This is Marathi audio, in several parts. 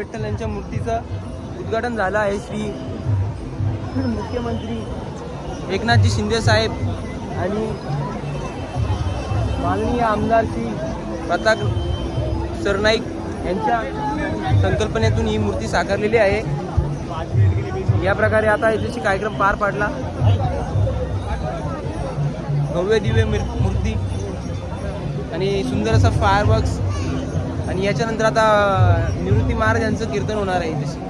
विठ्ठल यांच्या मूर्तीचं उद्घाटन झालं आहे श्री मुख्यमंत्री एकनाथजी शिंदे साहेब आणि माननीय आमदार श्री प्रताप सरनाईक यांच्या संकल्पनेतून ही मूर्ती साकारलेली आहे. या प्रकारे आता याच्याशी कार्यक्रम पार पाडला. भव्य दिव्य मूर्ती आणि सुंदर असा फायरवर्क्स आणि याच्यानंतर आता निवृत्ती महाराज यांचं कीर्तन होणार आहे तशी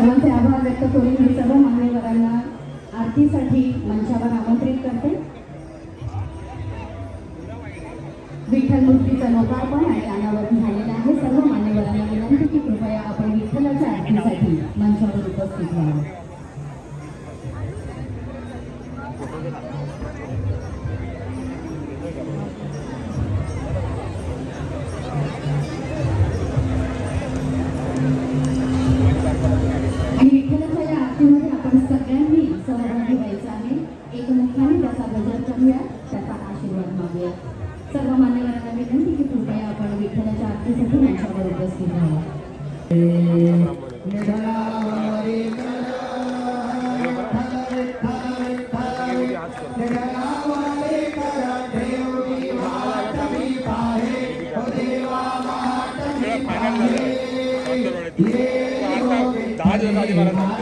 सर्वांचे आभार व्यक्त करून मी सर्व मान्यवरांना आरतीसाठी मंचावर आमंत्रित करते. विठ्ठल मूर्तीचं लोकार्पण आणि अनावरण झालेलं आहे. सर्व मान्यवरांना विनंती की कृपया आपण विठ्ठलाच्या आरतीसाठी मंचावर उपस्थित व्हावं. 나한테 나한테 말한다.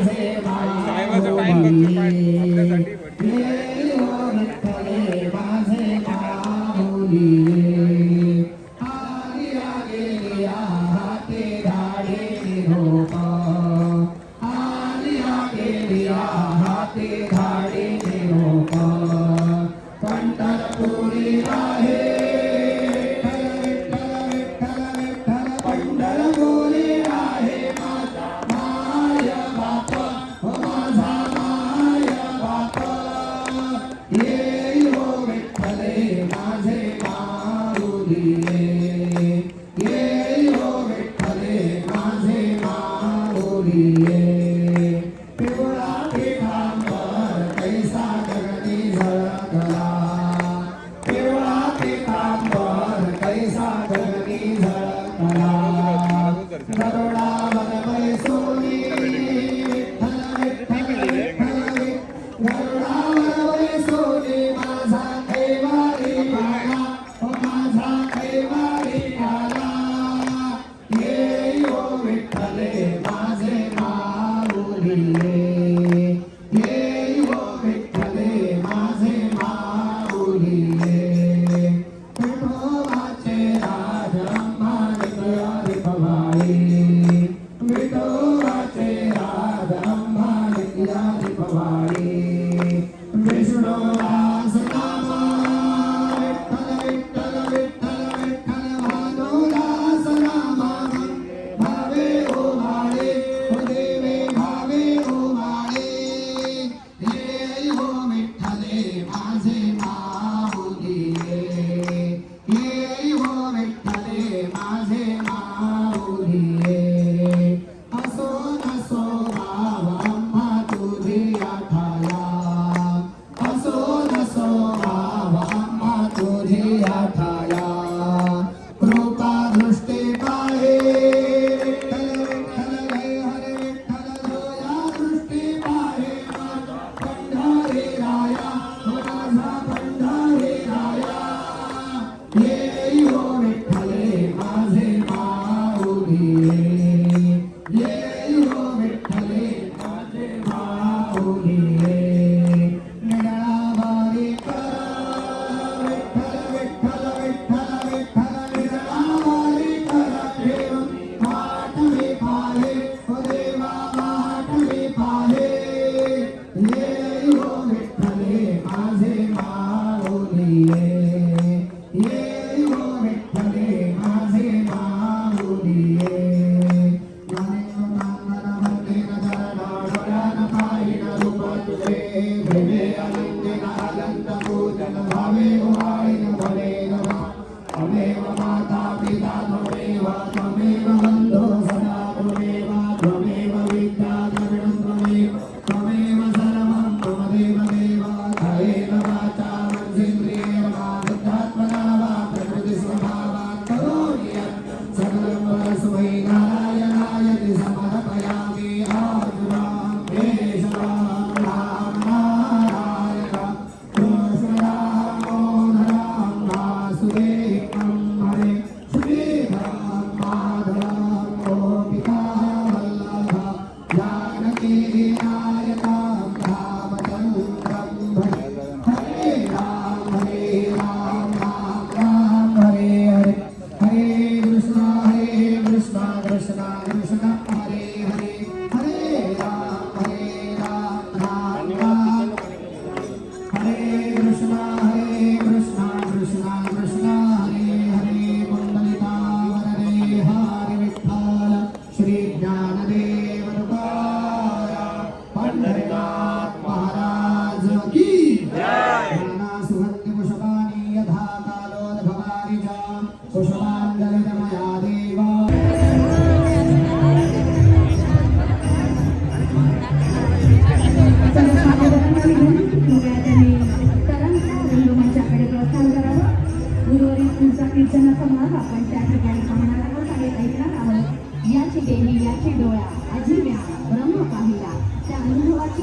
Bye.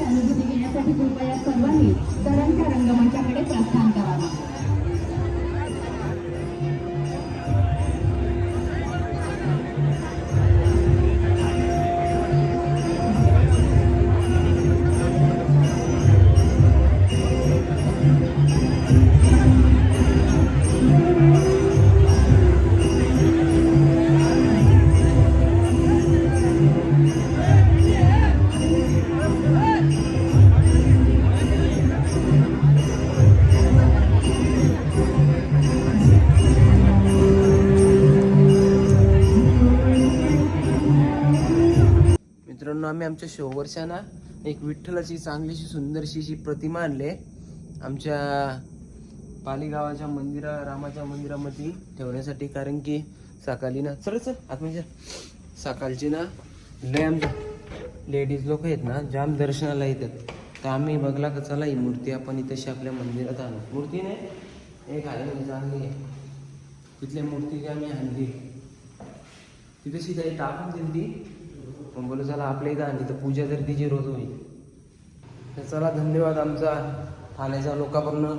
అనుభూతి వినప్పటికీ आमच्या शोवरच्या एक विठ्ठलाची चांगलीशी सुंदरशी अशी प्रतिमा आणली आमच्या पालीगावाच्या मंदिरा रामाच्या मंदिरामध्ये ठेवण्यासाठी. कारण की सकाळी ना चल चल आत म्हणजे सकाळची ना लय आमच्या लेडीज लोक आहेत ना जाम दर्शनाला येतात. तर आम्ही बघला का चला ही मूर्ती आपण इथे आपल्या मंदिरात आणू. मूर्ती नाही एक आहे चांगली आहे. तिथल्या मूर्ती आम्ही आणली तिथे काही टाकून दिली पण बोलू चला आपल्या इथं आणली तर पूजा तर तिची रोज होईल. तर चला धन्यवाद आमचा ठाण्याच्या लोकांकडून.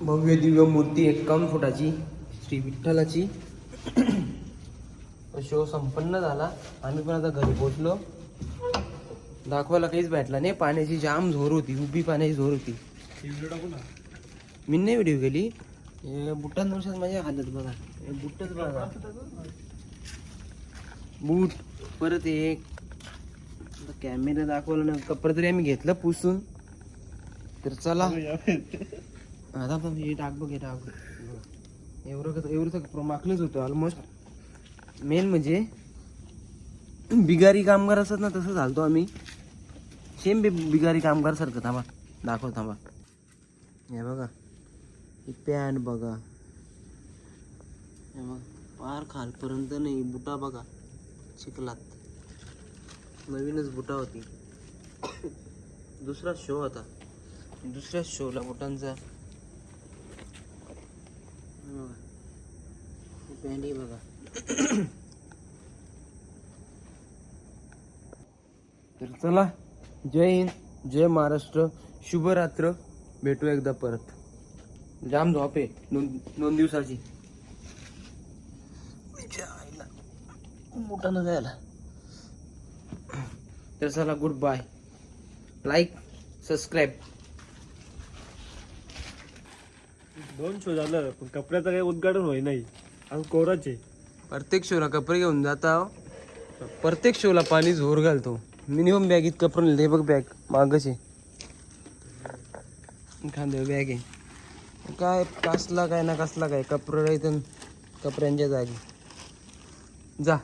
भव्य दिव्य मूर्ती एक्कावन्न फुटाची श्री विठ्ठलाची शो संपन्न झाला. आम्ही पण आता घरी पोचलो दाखवायला काहीच भेटला नाही. पाण्याची जाम झोर होती उभी पाण्याची झोर होती. मी नाही व्हिडिओ केली. बुटांनुसार माझ्या हालत बघा. बुटच बघा. बूट. परत एक कॅमेरा दाखवला ना कपडे तरी आम्ही घेतलं पुसून. तर चला. आता पण हे टाक बघ हे टाक. एवढं एवढं तर मागलंच होतं ऑलमोस्ट मेन म्हणजे बिगारी कामगार असतात ना तसं झालतो आम्ही. सेम बि बिगारी कामगार सारखं. थांबा. दाखव थांबा. हे बघा. ही पॅन्ट बघा. हे बघा. पार खालपर्यंत नाही बुटा बघा. चिखलात. नवीनच बुटा होती. दुसरा शो होता. दुसऱ्या शोला बुटांचा. पॅन्ट बघा. तर चला जय हिंद जय महाराष्ट्र. शुभरात्र. भेटू एकदा परत. जाम झोप आहे. दोन दोन दिवसाची. मोठा जायला. तर चला गुड बाय लाईक सबस्क्राईब दोन शो झालं पण कपड्याचं काही उद्घाटन होई नाही अजून कोराचे. प्रत्येक शोला कपडे घेऊन जाता हो. प्रत्येक शोला पाणी झोर घालतो. मिनिमम बॅग इतकं कपडे नेलं. हे बघ बॅग मागच. आहे खांद्यावर बॅग आहे. काय कसला काय ना कसला काय कपडे इथं कपड्यांच्या जागी. जा.